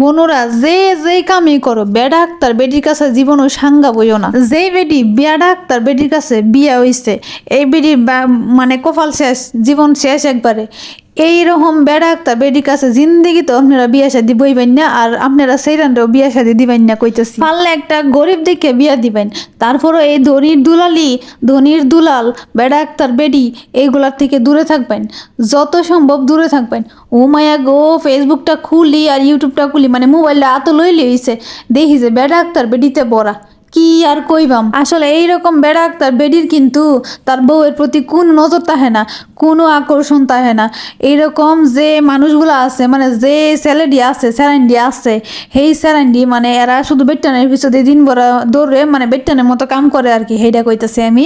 বনুরা, যে যে কামই করো বেয়া ডাক্তার বেডির কাছে জীবনও সাঙ্গা বইও না। যে বেডি বিয়া ডাক্তার বেডির কাছে বিয়া হইছে, এই বেডি মানে কপাল শেষ, জীবন শেষ একবারে। এইরকম বেয়া ডাক্তার বেটির কাছে জিন্দিগি তো আপনারা বিয়া শাদি বইবেন না, আর আপনারা সেইরানটাও বিয়া শাদি দিবেন না কইতেছি। পারলে একটা গরিব দিকে বিয়া দিবেন, তারপরও এই ধনির দুলালি, ধনির দুলাল বেড়া ডাক্তার বেডি, এইগুলার থেকে দূরে থাকবেন, যত সম্ভব দূরে থাকবেন। ও মায়া গো ফেসবুকটা খুলি আর ইউটিউবটা খুলি মানে মোবাইলটা আতো লইলে হইছে, দেখি যে বেড়া ডাক্তার বেডিতে বড়া। কি আর কইবাম? আসলে এইরকম বেড়াক তার বেডির কিন্তু তার বউয়ের প্রতি কোন নজর তাহে না, কোনো আকর্ষণ তাহে না। এইরকম যে মানুষগুলো আছে মানে যে স্যালাডি আছে স্যালান্ডি আছে, সেই স্যালান্ডি মানে এরা শুধু বেট্টানের পিছনে দিন ভরা দৌড়ে মানে বেট্টানের মতো কাম করে আর কি, সেইটা কইতেছি আমি।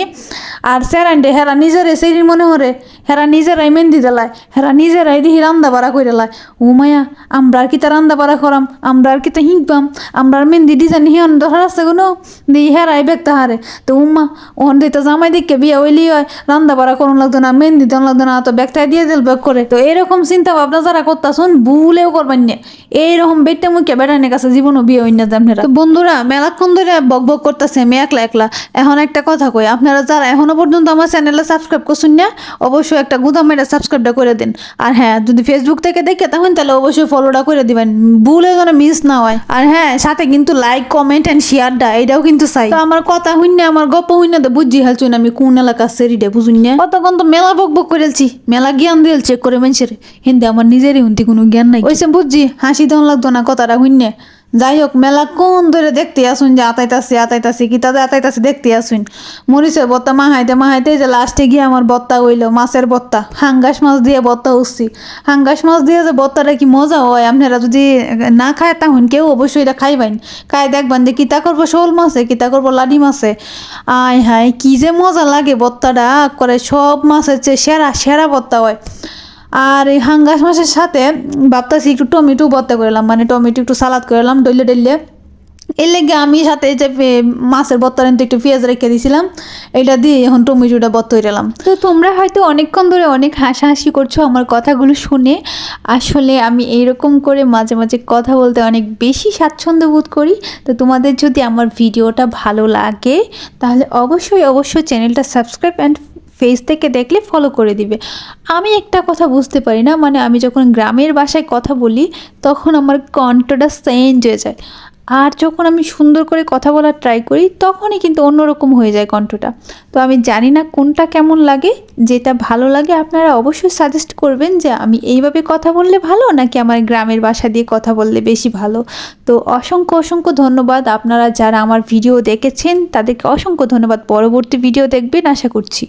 আর স্যালান্ডি হেরা নিজেরে সেই মনে হরে, হেরা নিজেরাই মেহেন্দি দেলায় হেরা নিজেরাই দেখি রান্দা বাড়া করে লায়। ও মায়া, আমরা আর কি তা রান্দা বাড়া করাম, আমরা আর কি তা হিঁকবাম আমরা আর মেহেন্দি ডিজাইন হিয়ন ধর আছে কোনো? দি হেরাই বেগতা হারে তো উম্মা, ওহন দিতে জামাই দিকে বিয়ে হইলি হয়, রান্দা বাড়া করুন লাগতো না, মেহেন্দি দেন লাগতো না, তো ব্যাগটাই দিয়ে দিল ব্যাগ করে। তো এরকম চিন্তা ভাবনা যারা করতাছুন, ভুলেও করবেন না। এইরকম বেটে মুখে বেড়ানের কাছে জীবনও বিয়ে হইনা আপনারা। তো বন্ধুরা, মেলাক্ষণ ধরে বক বক করতেছে, আমি একলা একলা। এখন একটা কথা কই, আপনারা যারা এখনও পর্যন্ত আমার চ্যানেলে সাবস্ক্রাইব করছেন না, অবশ্যই একটা গুদাম মেরে সাবস্ক্রাইবটা করে দিন। আর হ্যাঁ যদি ফেসবুক থেকে দেখে তখন তাহলে অবশ্যই ফলোটা করে দিবেন। ভুলেও যেন মিস না হয়। আর হ্যাঁ সাথে কিন্তু লাইক কমেন্ট অ্যান্ড শেয়ারটা এটাও কিন্তু চাই। তো আমার কথা হইনা আমার গপ হইনা তো বুঝি হালছুন আমি কোন এলাকা সেরিডে বুঝুন না। কতক্ষণ তো মেলা বক বক করেছি মেলা জ্ঞান দিয়ে চেক করে মানুষের। হিন্দি আমার নিজেরই হুন্তি কোনো জ্ঞান নাই। ওইসে বুঝছি হাসি তখন লাগতো না কথাটা হইনে যাই হোক মেলা কোন ধরে দেখতে আসুন যে আতাইতাছি আতাইতাছি কি তাদের আতাইতাছি দেখতে আসুন। মরিচের বত্তা মাহাইতে মাহাইতে যে লাস্টে গিয়ে আমার বত্তা হইল, মাছের বত্তা। হাঙ্গাস মাছ দিয়ে বত্তা উঠছি। হাঙ্গাস মাছ দিয়ে যে বত্তাটা কি মজা হয়, আপনারা যদি না খায় তখন কেউ অবশ্যই এটা খাইবেন। খাই দেখবেন যে কিতা করব, শোল মাছে, কিতা করব, লাডি মাছে। আয় হায়, কি যে মজা লাগে বত্তাটা, করে সব মাছের চেয়ে সেরা সেরা বত্তা হয়। আর এই হাঙ্গাস মাছের সাথে ভাবতেছি একটু টমেটো ভর্তা করলাম মানে টমেটো একটু সালাদ করলাম ডলে ডলে এর লেগে আমি সাথে যে মাছের বত্তার একটু পেঁয়াজ রেখে দিয়েছিলাম এটা দিয়ে এখন টমেটোটা বত্ত এলাম তো তোমরা হয়তো অনেকক্ষণ ধরে অনেক হাসাহাসি করছ আমার কথাগুলো শুনে। আসলে আমি এইরকম করে মাঝে মাঝে কথা বলতে অনেক বেশি স্বাচ্ছন্দ্য বোধ করি। তো তোমাদের যদি আমার ভিডিওটা ভালো লাগে, তাহলে অবশ্যই অবশ্যই চ্যানেলটা সাবস্ক্রাইব অ্যান্ড ফেস থেকে দেখলে ফলো করে দিবে। আমি একটা কথা বুঝতে পারি না মানে আমি যখন গ্রামের ভাষায় কথা বলি, তখন আমার কণ্ঠটা চেঞ্জ হয়ে যায়। আর যখন আমি সুন্দর করে কথা বলার ট্রাই করি, তখনই কিন্তু অন্যরকম হয়ে যায় কণ্ঠটা। তো আমি জানি না কোনটা কেমন লাগে, যেটা ভালো লাগে, আপনারা অবশ্যই সাজেস্ট করবেন যে আমি এইভাবে কথা বললে ভালো, নাকি আমার গ্রামের বাসা দিয়ে কথা বললে বেশি ভালো? তো অসংখ্য অসংখ্য ধন্যবাদ। আপনারা যারা আমার ভিডিও দেখেছেন, তাদেরকে অসংখ্য ধন্যবাদ। পরবর্তী ভিডিও দেখবেন, আশা করছি।